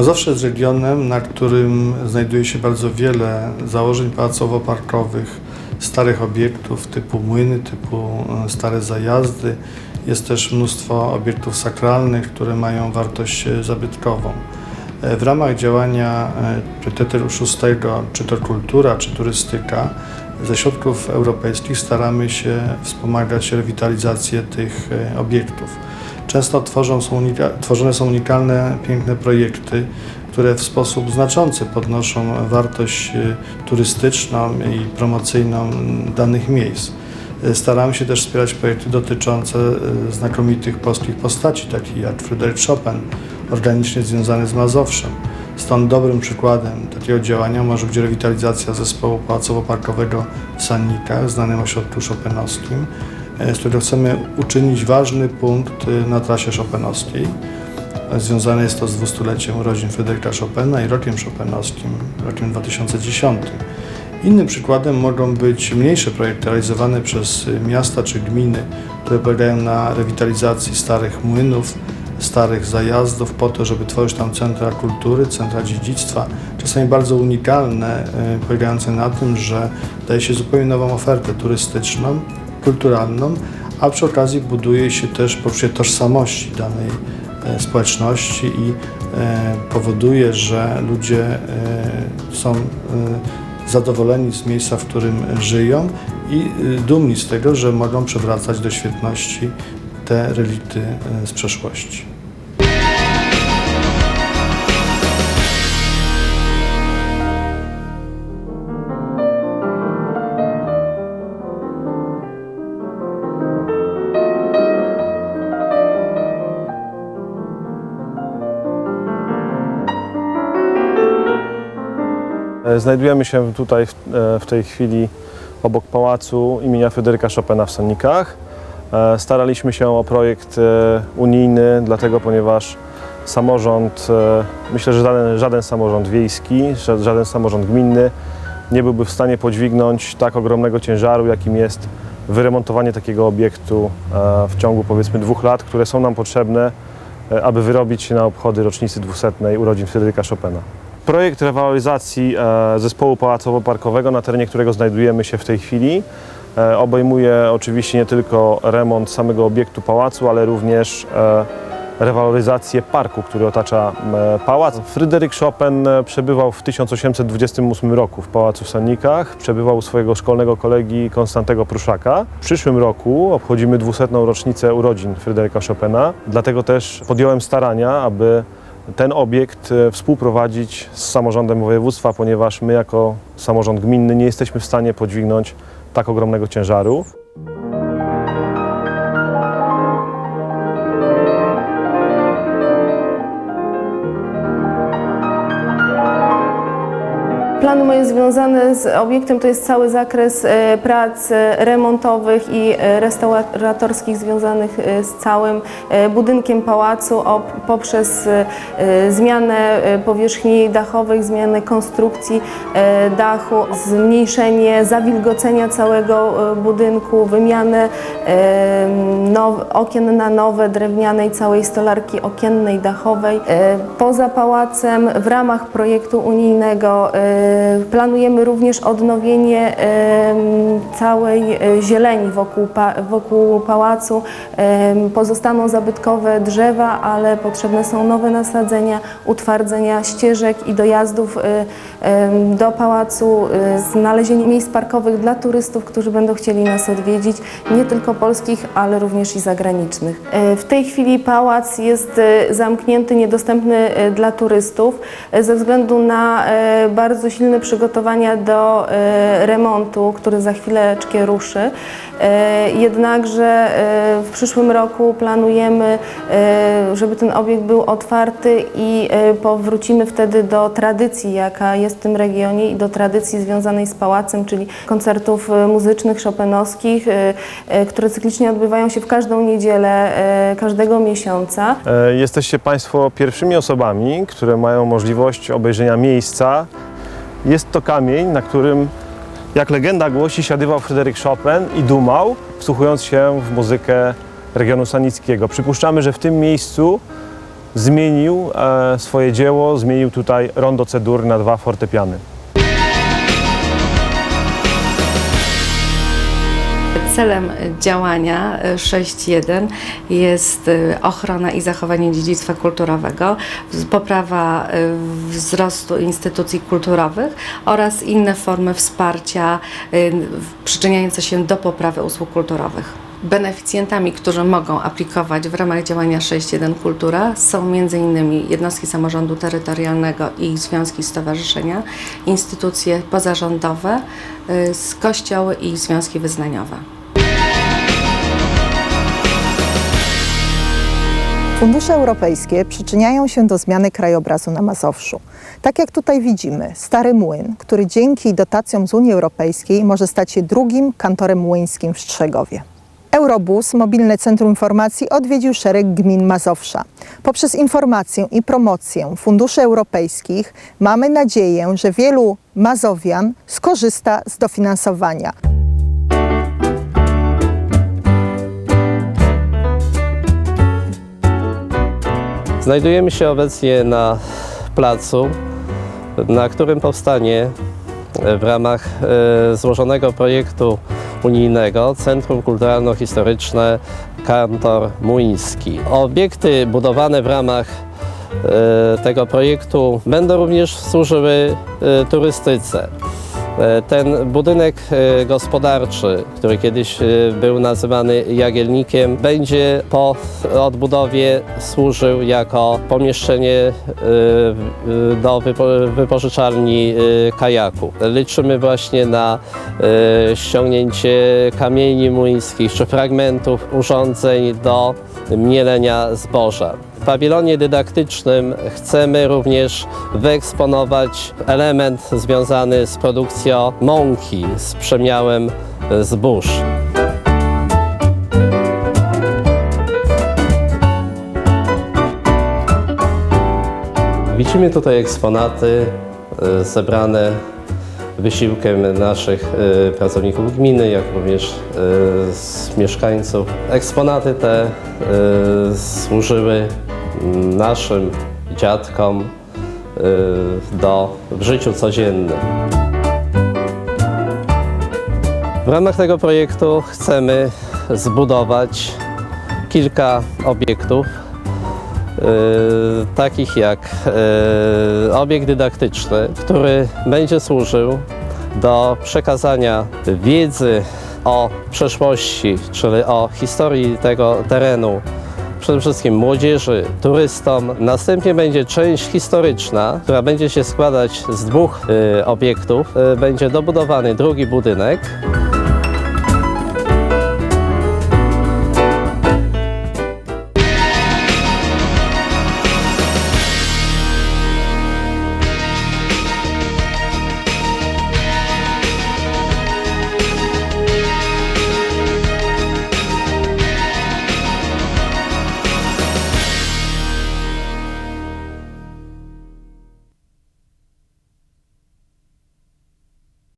Mazowsze jest regionem, na którym znajduje się bardzo wiele założeń pałacowo-parkowych, starych obiektów typu młyny, typu e, stare zajazdy. Jest też mnóstwo obiektów sakralnych, które mają wartość e, zabytkową. E, W ramach działania priorytetu szóstego, czy to kultura, czy turystyka, ze środków europejskich staramy się wspomagać rewitalizację tych obiektów. Często tworzą są tworzone są unikalne, piękne projekty, które w sposób znaczący podnoszą wartość e, turystyczną i promocyjną danych miejsc. E, Staramy się też wspierać projekty dotyczące e, znakomitych polskich postaci, takich jak Fryderyk Chopin, organicznie związany z Mazowszem. Stąd dobrym przykładem takiego działania może być rewitalizacja zespołu pałacowo-parkowego w Sannikach, znanym ośrodku chopinowskim, e, z którego chcemy uczynić ważny punkt e, na trasie chopinowskiej. Związane jest to z dwustuleciem urodzin Fryderyka Chopina i rokiem chopinowskim, rokiem 2010. Innym przykładem mogą być mniejsze projekty realizowane przez y, miasta czy gminy, które polegają na rewitalizacji starych młynów, starych zajazdów po to, żeby tworzyć tam centra kultury, centra dziedzictwa, czasami bardzo unikalne, polegające na tym, że daje się zupełnie nową ofertę turystyczną, kulturalną, a przy okazji buduje się też poczucie tożsamości danej e, społeczności i e, powoduje, że ludzie e, są zadowoleni z miejsca, w którym żyją i dumni z tego, że mogą przywracać do świetności te relikty e, z przeszłości. Znajdujemy się tutaj w, e, w tej chwili obok pałacu imienia Fryderyka Chopina w Sannikach. E, Staraliśmy się o projekt e, unijny, dlatego ponieważ samorząd, e, myślę, że żaden, żaden samorząd wiejski, ża- żaden samorząd gminny nie byłby w stanie podźwignąć tak ogromnego ciężaru, jakim jest wyremontowanie takiego obiektu e, w ciągu powiedzmy dwóch lat, które są nam potrzebne, e, aby wyrobić się na obchody rocznicy 200 urodzin Fryderyka Chopina. Projekt rewaloryzacji e, zespołu pałacowo-parkowego, na terenie którego znajdujemy się w tej chwili, e, obejmuje oczywiście nie tylko remont samego obiektu pałacu, ale również e, rewaloryzację parku, który otacza pałac. Fryderyk Chopin przebywał w 1828 roku w Pałacu w Sannikach, przebywał u swojego szkolnego kolegi Konstantego Pruszaka. W przyszłym roku obchodzimy 200. rocznicę urodzin Fryderyka Chopina, dlatego też podjąłem starania, aby ten obiekt e, współprowadzić z samorządem województwa, ponieważ my jako samorząd gminny nie jesteśmy w stanie podźwignąć tak ogromnego ciężaru. Plany moje związane z obiektem to jest cały zakres e, prac e, remontowych i e, restauratorskich związanych z całym budynkiem pałacu poprzez zmianę powierzchni dachowych, zmianę konstrukcji dachu, zmniejszenie zawilgocenia całego budynku, wymianę okien na nowe, drewnianej całej stolarki okiennej, dachowej. Poza pałacem w ramach projektu unijnego planujemy również odnowienie całej e, zieleni wokół, wokół pałacu. Pozostaną zabytkowe drzewa, ale potrzebne są nowe nasadzenia, utwardzenia ścieżek i dojazdów e, do pałacu, e, znalezienie miejsc parkowych dla turystów, którzy będą chcieli nas odwiedzić, nie tylko polskich, ale również i zagranicznych. W tej chwili pałac jest zamknięty, niedostępny dla turystów ze względu na bardzo przygotowania do e, remontu, który za chwileczkę ruszy. E, Jednakże e, w przyszłym roku planujemy, żeby ten obiekt był otwarty i powrócimy wtedy do tradycji, jaka jest w tym regionie i do tradycji związanej z pałacem, czyli koncertów muzycznych, chopinowskich, e, które cyklicznie odbywają się w każdą niedzielę każdego miesiąca. Jesteście Państwo pierwszymi osobami, które mają możliwość obejrzenia miejsca. Jest to kamień, na którym, jak legenda głosi, siadywał Fryderyk Chopin i dumał, wsłuchując się w muzykę regionu sanickiego. Przypuszczamy, że w tym miejscu zmienił e, swoje dzieło, zmienił tutaj rondo cedur na dwa fortepiany. Celem działania y, 6.1 jest y, ochrona i zachowanie dziedzictwa kulturowego, poprawa y, wzrostu instytucji kulturowych oraz inne formy wsparcia przyczyniające się do poprawy usług kulturowych. Beneficjentami, którzy mogą aplikować w ramach działania 6.1 Kultura są m.in. jednostki samorządu terytorialnego i ich związki, stowarzyszenia, instytucje pozarządowe, kościoły i związki wyznaniowe. Fundusze europejskie przyczyniają się do zmiany krajobrazu na Mazowszu. Tak jak tutaj widzimy, Stary Młyn, który dzięki dotacjom z Unii Europejskiej może stać się drugim kantorem młyńskim w Strzegowie. Eurobus, mobilne centrum informacji, odwiedził szereg gmin Mazowsza. Poprzez informację i promocję funduszy europejskich mamy nadzieję, że wielu Mazowian skorzysta z dofinansowania. Znajdujemy się obecnie na placu, na którym powstanie w ramach e, złożonego projektu unijnego Centrum Kulturalno-Historyczne Kantor Muński. Obiekty budowane w ramach e, tego projektu będą również służyły e, turystyce. E, Ten budynek e, gospodarczy, który kiedyś e, był nazywany Jagielnikiem, będzie po odbudowie służył jako pomieszczenie do wypo- wypożyczalni kajaku. Liczymy właśnie na ściągnięcie kamieni młyńskich czy fragmentów urządzeń do mielenia zboża. W pawilonie dydaktycznym chcemy również wyeksponować element związany z produkcją mąki, z przemiałem zbóż. Widzimy tutaj eksponaty e, zebrane wysiłkiem naszych e, pracowników gminy, jak również e, mieszkańców. Eksponaty te służyły naszym dziadkom e, do, w życiu codziennym. W ramach tego projektu chcemy zbudować kilka obiektów, e, takich jak e, obiekt dydaktyczny, który będzie służył do przekazania wiedzy o przeszłości, czyli o historii tego terenu przede wszystkim młodzieży, turystom. Następnie będzie część historyczna, która będzie się składać z dwóch e, obiektów. E, będzie dobudowany drugi budynek,